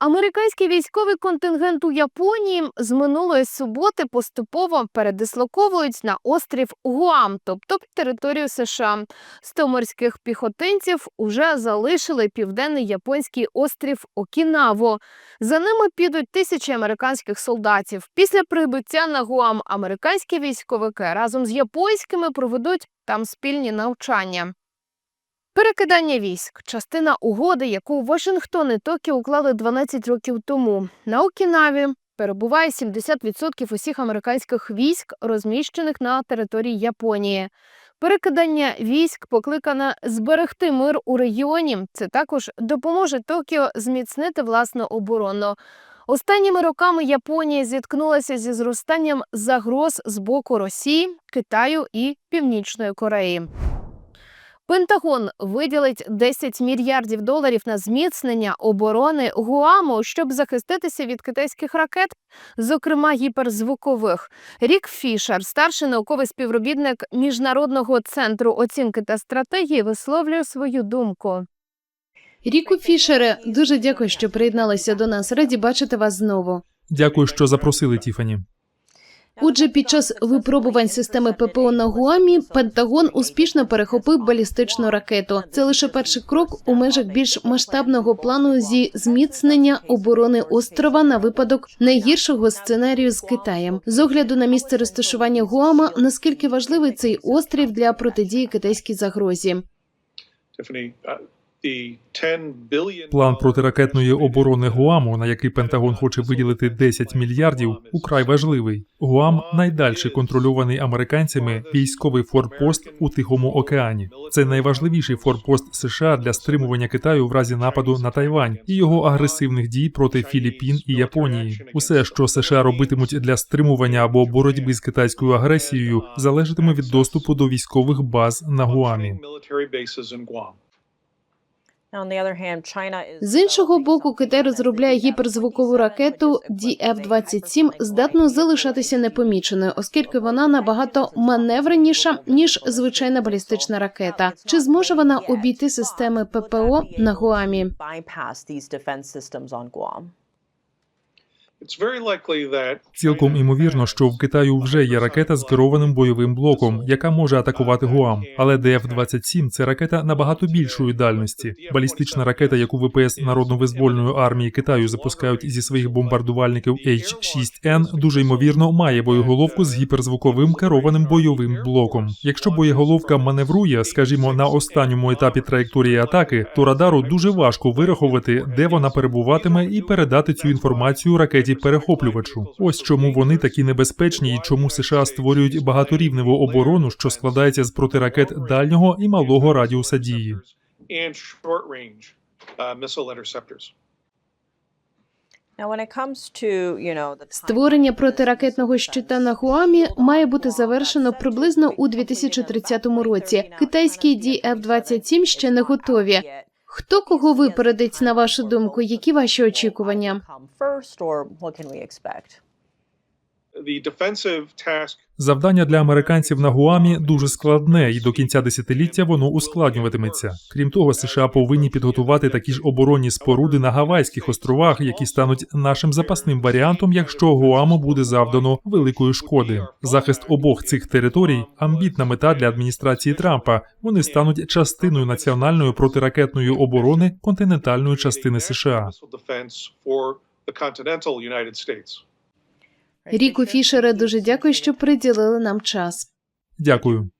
Американський військовий контингент у Японії з минулої суботи поступово передислоковують на острів Гуам, тобто територію США. Сто морських піхотинців уже залишили південний японський острів Окінаву. За ними підуть тисячі американських солдатів. Після прибуття на Гуам американські військовики разом з японськими проведуть там спільні навчання. Перекидання військ частина угоди, яку Вашингтон і Токіо уклали 12 років тому. На Окінаві перебуває 70% усіх американських військ, розміщених на території Японії. Перекидання військ покликане зберегти мир у регіоні. Це також допоможе Токіо зміцнити власну оборону. Останніми роками Японія зіткнулася зі зростанням загроз з боку Росії, Китаю і Північної Кореї. Пентагон виділить 10 мільярдів доларів на зміцнення оборони Гуаму, щоб захиститися від китайських ракет, зокрема гіперзвукових. Рік Фішер, старший науковий співробітник міжнародного центру оцінки та стратегії, висловлює свою думку. Ріку Фішере, дуже дякую, що приєдналися до нас. Раді бачити вас знову. Дякую, що запросили Тіфані. Отже, під час випробувань системи ППО на Гуамі Пентагон успішно перехопив балістичну ракету. Це лише перший крок у межах більш масштабного плану зі зміцнення оборони острова на випадок найгіршого сценарію з Китаєм. З огляду на місце розташування Гуама, наскільки важливий цей острів для протидії китайській загрозі? Tiffany, the 10 billion План протиракетної оборони Гуаму, на який Пентагон хоче виділити 10 мільярдів, украй важливий. Гуам найдальше контрольований американцями військовий форпост у Тихому океані. Це найважливіший форпост США для стримування Китаю в разі нападу на Тайвань і його агресивних дій проти Філіппін і Японії. Усе, що США робитимуть для стримування або боротьби з китайською агресією, залежатиме від доступу до військових баз на Гуамі. З іншого боку, Китай розробляє гіперзвукову ракету DF-27, здатну залишатися непоміченою, оскільки вона набагато маневреніша ніж звичайна балістична ракета. Чи зможе вона обійти системи ППО на Гуамі? Цілком імовірно, що в Китаю вже є ракета з керованим бойовим блоком, яка може атакувати Гуам. Але ДФ-27 – це ракета набагато більшої дальності. Балістична ракета, яку ВПС Народно-визвольної армії Китаю запускають зі своїх бомбардувальників H-6N, дуже ймовірно має боєголовку з гіперзвуковим керованим бойовим блоком. Якщо боєголовка маневрує, скажімо, на останньому етапі траєкторії атаки, то радару дуже важко вирахувати, де вона перебуватиме, і передати цю інформацію ракеті перехоплювачу. Ось чому вони такі небезпечні і чому США створюють багаторівневу оборону, що складається з протиракет дальнього і малого радіуса дії. uh, Створення протиракетного щита на Гуамі має бути завершено приблизно у 2030 році. Китайські DF-27 ще не готові. Хто кого випередить на вашу думку? Які ваші очікування? Завдання для американців на Гуамі дуже складне, і до кінця десятиліття воно ускладнюватиметься. Крім того, США повинні підготувати такі ж оборонні споруди на Гавайських островах, які стануть нашим запасним варіантом, якщо Гуаму буде завдано великої шкоди. Захист обох цих територій амбітна мета для адміністрації Трампа. Вони стануть частиною національної протиракетної оборони континентальної частини США. Ріку Фішере, дуже дякую, що приділили нам час. Дякую.